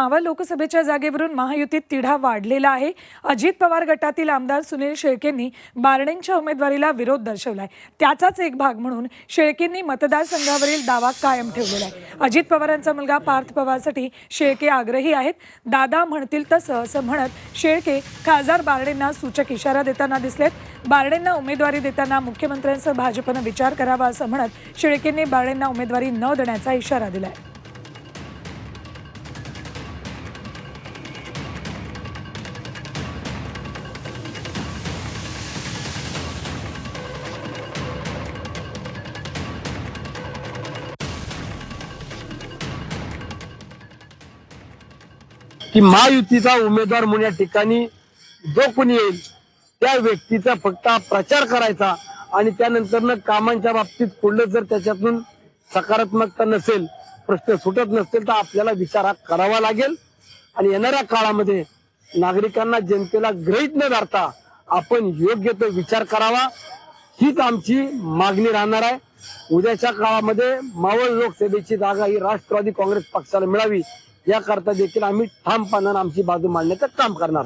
मावळ लोकसभेच्या जागेवरून महायुतीत तिढा वाढलेला आहे. अजित पवार गटातील आमदार सुनील शेळकेंनी बारणेंच्या उमेदवारीला विरोध दर्शवलाय. त्याचाच एक भाग म्हणून शेळकेंनी मतदारसंघावरील दावा कायम ठेवलेला आहे. अजित पवारांचा मुलगा पार्थ पवारसाठी शेळके आग्रही आहेत. दादा म्हणतील तसं असं म्हणत शेळके खासदार बारणेंना सूचक इशारा देताना दिसलेत. बारणेंना उमेदवारी देताना मुख्यमंत्र्यांसह भाजपनं विचार करावा असं म्हणत शेळकेंनी बारणेंना उमेदवारी न देण्याचा इशारा दिलाय. की महायुतीचा उमेदवार म्हणून या ठिकाणी जो कोणी येईल त्या व्यक्तीचा फक्त प्रचार करायचा आणि त्यानंतर कामांच्या बाबतीत पुढलं जर त्याच्यातून सकारात्मकता नसेल प्रश्न सुटत नसतील तर आपल्याला विचार हा करावा लागेल. आणि येणाऱ्या काळामध्ये नागरिकांना जनतेला ग्रहित न धरता आपण योग्य तो विचार करावा हीच आमची मागणी राहणार आहे. उद्याच्या काळामध्ये मावळ लोकसभेची जागा ही राष्ट्रवादी काँग्रेस पक्षाला मिळावी याकरता देखील आम्ही ठामपणानं आमची बाजू मांडण्याचं काम करणार.